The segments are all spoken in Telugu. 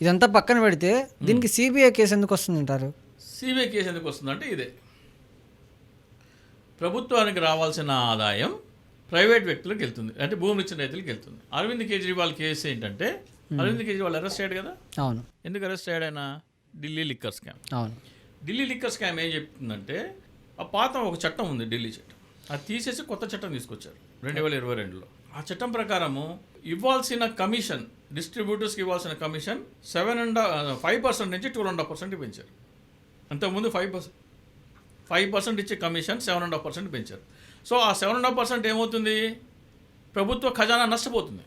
ఇదంతా పక్కన పెడితే దీనికి సిబిఐ కేసు ఎందుకు వస్తుందంటారు సిబిఐ కేసు ఎందుకు వస్తుందంటే ఇదే. ప్రభుత్వానికి రావాల్సిన ఆదాయం ప్రైవేట్ వ్యక్తులకు వెళ్తుంది. అంటే భూమి ఇచ్చిన రైతులకు వెళ్తుంది. అరవింద్ కేజ్రీవాల్ కేసు ఏంటంటే అరవింద్ కేజ్రీవాల్ అరెస్ట్ అయ్యాడు కదా? అవును. ఎందుకు అరెస్ట్ అయ్యాడు ఆయన ఢిల్లీ లిక్కర్ స్కామ్ అవును. ఢిల్లీ లిక్కర్ స్కామ్ ఏం చెప్తుందంటే ఆ పాత ఒక చట్టం ఉంది ఢిల్లీ చట్టం. అది తీసేసి కొత్త చట్టం తీసుకొచ్చారు. రెండు వేల ఇరవై రెండులో. ఆ చట్టం ప్రకారము ఇవ్వాల్సిన కమిషన్ డిస్ట్రిబ్యూటర్స్కి ఇవ్వాల్సిన commission seven and five percent నుంచి టూ అండ్ హాఫ్ పర్సెంట్ పెంచారు. అంతకుముందు ఫైవ్ పర్సెంట్ ఫైవ్ పర్సెంట్ ఇచ్చే commission seven and half percent పెంచారు. సో ఆ సెవెన్ అండ్ హాఫ్ పర్సెంట్ ఏమవుతుంది? ప్రభుత్వ ఖజానా నష్టపోతుంది.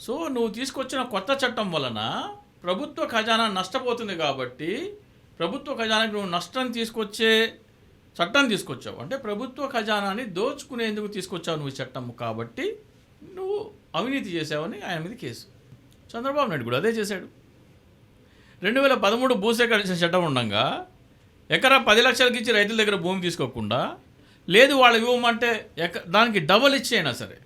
సో నువ్వు తీసుకొచ్చిన కొత్త చట్టం వలన ప్రభుత్వ ఖజానా నష్టపోతుంది కాబట్టి ప్రభుత్వ ఖజానాకి నువ్వు నష్టం తీసుకొచ్చే చట్టం తీసుకొచ్చావు. అంటే ప్రభుత్వ ఖజానాని దోచుకునేందుకు తీసుకొచ్చావు నువ్వు చట్టం కాబట్టి నువ్వు అవినీతి చేసావని ఆయన మీద కేసు. చంద్రబాబు నాయుడు కూడా అదే చేశాడు. రెండు వేల పదమూడు భూసేకరించిన చట్టం ఉండగా ఎకరా పది లక్షలకి ఇచ్చి రైతుల దగ్గర భూమి తీసుకోకుండా లేదు వాళ్ళు ఇవ్వమంటే ఎక దానికి డబల్ ఇచ్చి అయినా సరే.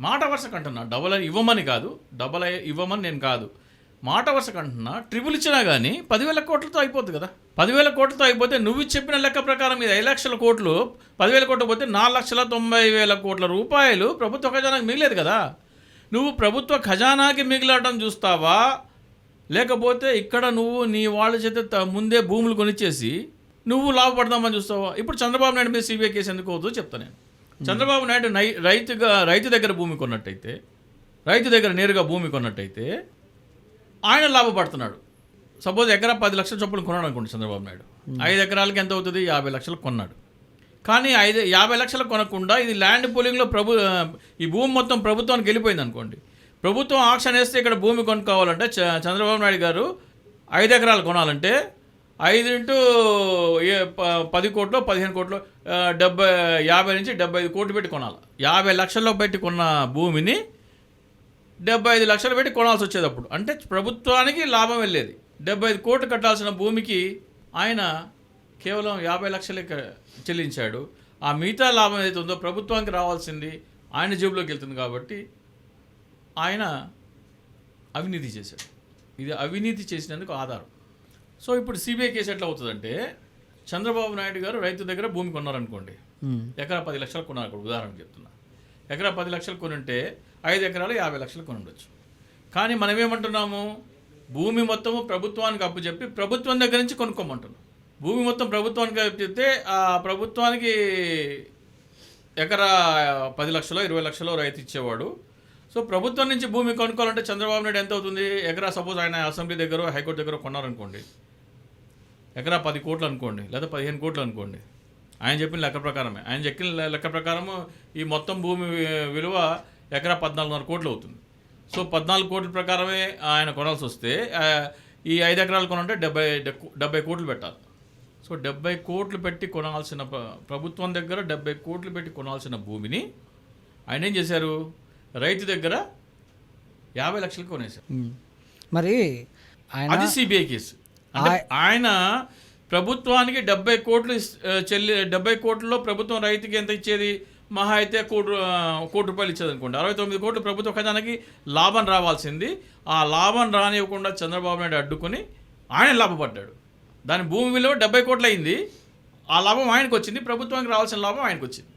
మాట వరుసకు అంటున్నా డబల్ ఇవ్వమని కాదు డబల్ ఇవ్వమని నేను కాదు. మాట వరుసకు అంటున్నా ట్రిపుల్ ఇచ్చినా కానీ పదివేల కోట్లతో అయిపోద్ది కదా. పదివేల కోట్లతో అయిపోతే నువ్వు చెప్పిన లెక్క ప్రకారం ఇది ఐదు లక్షల కోట్లు పదివేల కోట్లు పోతే నాలుగు లక్షల తొంభై వేల కోట్ల రూపాయలు ప్రభుత్వ ఖజానాకి మిగిలేదు కదా. నువ్వు ప్రభుత్వ ఖజానాకి మిగిలటం చూస్తావా? లేకపోతే ఇక్కడ నువ్వు నీ వాళ్ళ చేత ముందే భూములు కొనిచ్చేసి నువ్వు లాభపడదామని చూస్తావా? ఇప్పుడు చంద్రబాబు నాయుడు మీద సిబిఐ కేసు ఎందుకు అవుతుందో చెప్తా నేను. చంద్రబాబు నాయుడు నై రైతుగా రైతు దగ్గర భూమి కొన్నట్టయితే రైతు దగ్గర నేరుగా భూమి కొన్నట్టయితే ఆయన లాభపడుతున్నాడు. సపోజ్ ఎకరా పది లక్షల చొప్పున కొన్నాడు అనుకోండి చంద్రబాబు నాయుడు. ఐదు ఎకరాలకి ఎంత అవుతుంది? యాభై లక్షలు కొన్నాడు. కానీ ఐదు యాభై లక్షలు కొనకుండా ఇది ల్యాండ్ పూలింగ్లో ప్రభు ఈ భూమి మొత్తం ప్రభుత్వానికి వెళ్ళిపోయింది అనుకోండి. ప్రభుత్వం ఆక్షన్ వేస్తే ఇక్కడ భూమి కొనుక్కోవాలంటే చ- చంద్రబాబు నాయుడు గారు ఐదు ఎకరాలు కొనాలంటే ఐదు ఇంటూ ఏ ప- పది కోట్లు పదిహేను కోట్లు డెబ్బై యాభై నుంచి డెబ్బై ఐదు కోట్లు పెట్టి కొనాలి. యాభై లక్షల్లో పెట్టి కొన్న భూమిని డెబ్బై ఐదు లక్షలు పెట్టి కొనాల్సి వచ్చేది అప్పుడు అంటే ప్రభుత్వానికి లాభం వెళ్ళేది. డెబ్బై ఐదు కోట్లు కట్టాల్సిన భూమికి ఆయన కేవలం యాభై లక్షలే చెల్లించాడు. ఆ మిగతా లాభం ఏదైతే ఉందో ప్రభుత్వానికి రావాల్సింది ఆయన జేబులోకి వెళ్తుంది కాబట్టి ఆయన అవినీతి చేశాడు. ఇది అవినీతి చేసినందుకు ఆధారం. సో ఇప్పుడు సిబిఐ కేసు ఎట్లా అవుతుందంటే చంద్రబాబు నాయుడు గారు రైతు దగ్గర భూమి కొన్నారనుకోండి. ఎకరా పది లక్షలు కొన్నారు ఇప్పుడు ఉదాహరణకు చెప్తున్నా. ఎకరా పది లక్షలు కొనుంటే ఐదు ఎకరాలు యాభై లక్షలు కొనుండొచ్చు. కానీ మనం ఏమంటున్నాము భూమి మొత్తము ప్రభుత్వానికి అప్పు చెప్పి ప్రభుత్వం దగ్గర నుంచి కొనుక్కోమంటున్నాం. భూమి మొత్తం ప్రభుత్వానికి అప్పు చెప్తే ఆ ప్రభుత్వానికి ఎకరా పది లక్షలో ఇరవై లక్షలో రైతు ఇచ్చేవాడు. సో ప్రభుత్వం నుంచి భూమి కొనుక్కోవాలంటే చంద్రబాబు నాయుడు ఎంత అవుతుంది? ఎకరా సపోజ్ ఆయన అసెంబ్లీ దగ్గర హైకోర్టు దగ్గర కొన్నారనుకోండి. ఎకరా పది కోట్లు అనుకోండి లేదా పదిహేను కోట్లు అనుకోండి. ఆయన చెప్పిన లెక్క ప్రకారమే. ఆయన చెప్పిన లెక్క ప్రకారము ఈ మొత్తం భూమి విలువ ఎకరా పద్నాలుగున్నర కోట్లు అవుతుంది. సో పద్నాలుగు కోట్ల ప్రకారమే ఆయన కొనాల్సి వస్తే ఈ ఐదు ఎకరాలు కొనంటే డెబ్బై డెబ్బై కోట్లు పెట్టాలి. సో డెబ్బై కోట్లు పెట్టి కొనాల్సిన ప్ర- ప్రభుత్వం దగ్గర డెబ్బై కోట్లు పెట్టి కొనాల్సిన భూమిని ఆయన ఏం చేశారు? రైతు దగ్గర యాభై లక్షలు కొనేశారు. మరి అది సిబిఐ కేసు. ఆయన ప్రభుత్వానికి డెబ్బై కోట్లు చెల్లి డెబ్బై కోట్లలో ప్రభుత్వం రైతుకి ఎంత ఇచ్చేది? మహా అయితే కోటి కోటి రూపాయలు ఇచ్చేది అనుకోండి అరవై తొమ్మిది కోట్లు ప్రభుత్వ ఖజానాకి లాభం రావాల్సింది. ఆ లాభం రానివ్వకుండా చంద్రబాబు నాయుడు అడ్డుకొని ఆయన లాభపడ్డాడు. దాని భూమి విలువ డెబ్బై కోట్లు అయింది ఆ లాభం ఆయనకు వచ్చింది ప్రభుత్వానికి రావాల్సిన లాభం ఆయనకు వచ్చింది